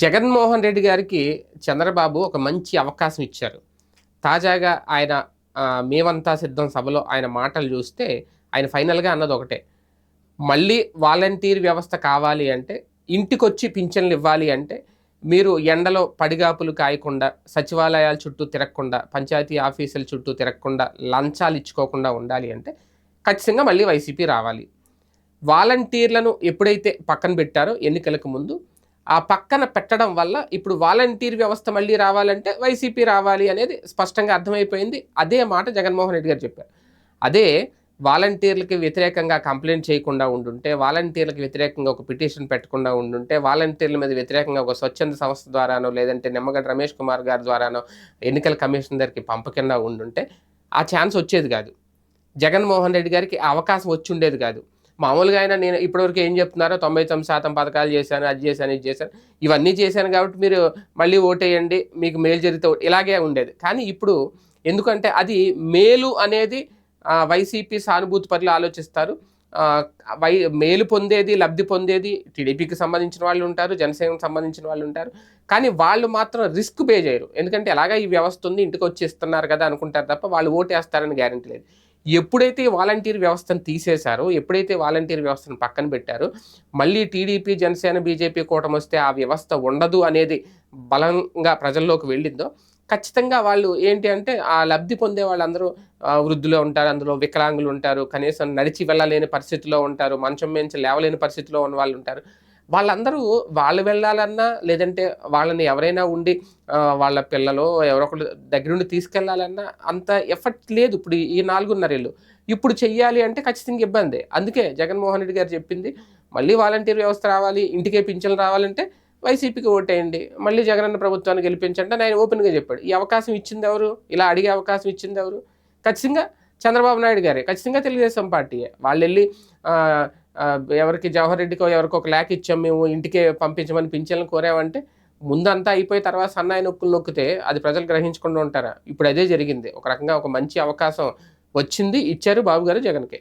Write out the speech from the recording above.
జగన్మోహన్ రెడ్డి గారికి చంద్రబాబు ఒక మంచి అవకాశం ఇచ్చారు. తాజాగా ఆయన మేమంతా సిద్ధం సభలో ఆయన మాటలు చూస్తే ఆయన ఫైనల్గా అన్నది ఒకటే. మళ్ళీ వాలంటీర్ వ్యవస్థ కావాలి అంటే ఇంటికొచ్చి పింఛన్లు ఇవ్వాలి అంటే మీరు ఎండలో పడిగాపులు కాయకుండా సచివాలయాల చుట్టూ తిరగకుండా పంచాయతీ ఆఫీసుల చుట్టూ తిరగకుండా లంచాలు ఇచ్చుకోకుండా ఉండాలి అంటే ఖచ్చితంగా మళ్ళీ వైసీపీ రావాలి. వాలంటీర్లను ఎప్పుడైతే పక్కన పెట్టారో ఎన్నికలకు ముందు ఆ పక్కన పెట్టడం వల్ల ఇప్పుడు వాలంటీర్ వ్యవస్థ మళ్ళీ రావాలంటే వైసీపీ రావాలి అనేది స్పష్టంగా అర్థమైపోయింది. అదే మాట జగన్మోహన్ రెడ్డి గారు చెప్పారు. అదే వాలంటీర్లకి వ్యతిరేకంగా కంప్లైంట్ చేయకుండా ఉండుంటే వాలంటీర్లకు వ్యతిరేకంగా ఒక పిటిషన్ పెట్టకుండా ఉండుంటే వాలంటీర్ల మీద వ్యతిరేకంగా ఒక స్వచ్ఛంద సంస్థ ద్వారానో లేదంటే నిమ్మగడ్డ రమేష్ కుమార్ గారి ద్వారానో ఎన్నికల కమిషన్ దగ్గరికి పంపకుండా ఉండుంటే ఆ ఛాన్స్ వచ్చేది కాదు. జగన్మోహన్ రెడ్డి గారికి ఆ అవకాశం వచ్చి ఉండేది కాదు. మామూలుగా అయినా నేను ఇప్పటివరకు ఏం చెప్తున్నారో తొంభై తొమ్మిది శాతం పథకాలు చేశాను అది చేశాను ఇది చేశాను ఇవన్నీ చేశాను కాబట్టి మీరు మళ్ళీ ఓటేయండి మీకు మేలు జరిగితే ఇలాగే ఉండేది. కానీ ఇప్పుడు ఎందుకంటే అది మేలు అనేది వైసీపీ సానుభూతి పరులు ఆలోచిస్తారు. వై మేలు పొందేది లబ్ధి పొందేది టీడీపీకి సంబంధించిన వాళ్ళు ఉంటారు జనసేనకు సంబంధించిన వాళ్ళు ఉంటారు. కానీ వాళ్ళు మాత్రం రిస్క్ పే చేయరు. ఎందుకంటే ఎలాగా ఈ వ్యవస్థ ఉంది ఇంటికి వచ్చి ఇస్తున్నారు కదా అనుకుంటారు తప్ప వాళ్ళు ఓటేస్తారని గ్యారంటీ లేదు. ఎప్పుడైతే వాలంటీర్ వ్యవస్థను తీసేశారో ఎప్పుడైతే వాలంటీర్ వ్యవస్థను పక్కన పెట్టారో మళ్ళీ టీడీపీ జనసేన బీజేపీ కూటమి వస్తే ఆ వ్యవస్థ ఉండదు అనేది బలంగా ప్రజల్లోకి వెళ్ళిందో ఖచ్చితంగా వాళ్ళు ఏంటి అంటే ఆ లబ్ధి పొందే వాళ్ళందరూ వృద్ధులు ఉంటారు అందులో వికలాంగులు ఉంటారు కనీసం నడిచి వెళ్ళలేని పరిస్థితిలో ఉంటారు మంచం మించి లేవలేని పరిస్థితిలో ఉన్న వాళ్ళు ఉంటారు. వాళ్ళందరూ వాళ్ళు వెళ్ళాలన్నా లేదంటే వాళ్ళని ఎవరైనా ఉండి వాళ్ళ పిల్లలు ఎవరొకరు దగ్గర నుండి తీసుకెళ్ళాలన్నా అంత ఎఫర్ట్ లేదు ఇప్పుడు ఈ- నాలుగున్నరేళ్ళు. ఇప్పుడు చెయ్యాలి అంటే ఖచ్చితంగా ఇబ్బంది. అందుకే జగన్మోహన్ రెడ్డి గారు చెప్పింది మళ్ళీ వాలంటీర్ వ్యవస్థ రావాలి ఇంటికే పింఛన్లు రావాలంటే వైసీపీకి ఓటేయండి మళ్ళీ జగనన్న ప్రభుత్వాన్ని గెలిపించండి అని ఆయన ఓపెన్గా చెప్పాడు. ఈ అవకాశం ఇచ్చింది ఎవరు? ఇలా అడిగే అవకాశం ఇచ్చింది ఎవరు? ఖచ్చితంగా చంద్రబాబు నాయుడు గారే ఖచ్చితంగా తెలుగుదేశం పార్టీయే. వాళ్ళు వెళ్ళి ఎవరికి జవహర్ రెడ్డికో ఎవరికో ఒక లేఖ ఇచ్చాం మేము ఇంటికే పంపించమని పింఛన్లు కోరామంటే ముందంతా అయిపోయి తర్వాత సన్నాయి నొక్కులు నొక్కితే అది ప్రజలు గ్రహించకుండా ఉంటారా? ఇప్పుడు అదే జరిగింది. ఒక రకంగా ఒక మంచి అవకాశం వచ్చింది ఇచ్చారు బాబు గారు జగన్కి.